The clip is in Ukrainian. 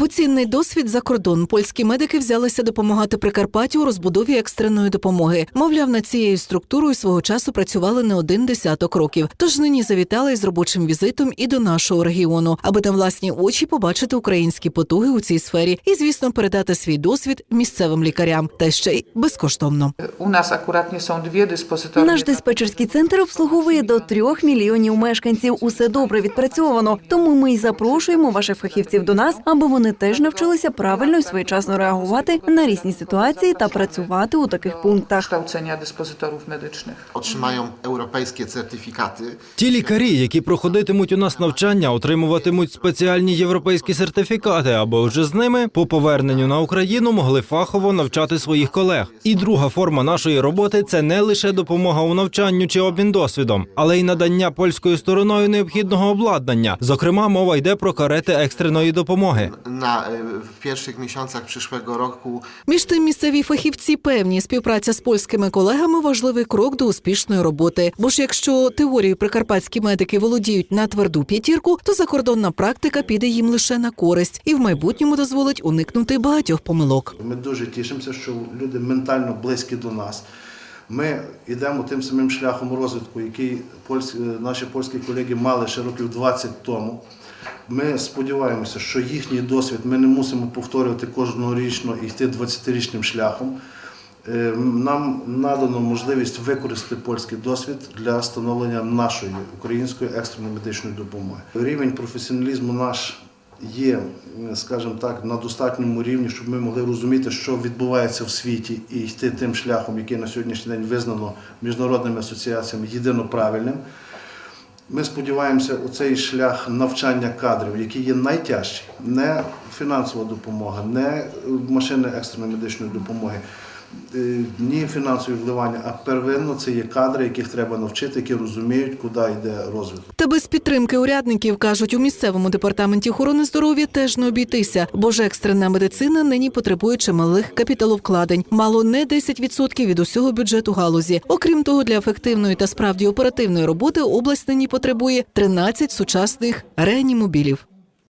Поцінний досвід за кордон. Польські медики взялися допомагати Прикарпаттю у розбудові екстреної допомоги. Мовляв, над цією структурою свого часу працювали не один десяток років. Тож нині завітали із робочим візитом і до нашого регіону, аби на власні очі побачити українські потуги у цій сфері і, звісно, передати свій досвід місцевим лікарям, та ще й безкоштовно. U nas akuratnie są dwie dyspozytornie. Наш диспетчерський центр обслуговує до трьох мільйонів мешканців. Усе добре відпрацьовано. Тому ми й запрошуємо ваших фахівців до нас, аби вони теж навчилися правильно і своєчасно реагувати на різні ситуації та працювати у таких пунктах. kształcenia dyspozytorów medycznych. otrzymają europejskie certyfikaty. Ті лікарі, які проходитимуть у нас навчання, отримуватимуть спеціальні європейські сертифікати, аби вже з ними по поверненню на Україну могли фахово навчати своїх колег. І друга форма нашої роботи це не лише допомога у навчанню чи обмін досвідом, але й надання польською стороною необхідного обладнання. Зокрема, мова йде про карети екстреної допомоги. Na, e, w pierwszych miesiącach przyszłego roku Між тим, місцеві фахівці певні, співпраця з польськими колегами важливий крок до успішної роботи. Бо ж якщо теорію прикарпатські медики володіють на тверду п'ятірку, то закордонна практика піде їм лише на користь і в майбутньому дозволить уникнути багатьох помилок. Ми дуже тішимося, що люди ментально близькі до нас. Ми йдемо тим самим шляхом розвитку, який польські, наші польські колеги мали ще років 20 тому. Ми сподіваємося, що їхній досвід ми не мусимо повторювати кожнорічно і йти 20-річним шляхом. Е, Нам надано можливість використати польський досвід для встановлення нашої української екстреної медичної допомоги. Рівень професіоналізму наш є, скажімо так, на достатньому рівні, щоб ми могли розуміти, що відбувається в світі, і йти тим шляхом, який на сьогоднішній день визнано міжнародними асоціаціями єдино правильним. Ми сподіваємося, у цей шлях навчання кадрів, який є найтяжчий, не фінансова допомога, не машини екстреної медичної допомоги, ні фінансові вливання, а первинно це є кадри, яких треба навчити, які розуміють, куди йде розвиток. Та без підтримки урядників кажуть, у місцевому департаменті охорони здоров'я теж не обійтися, бо ж екстрена медицина нині потребує чималих капіталовкладень, мало не 10% від усього бюджету галузі. Окрім того, для ефективної та справді оперативної роботи область нині потребує 13 сучасних реанімобілів.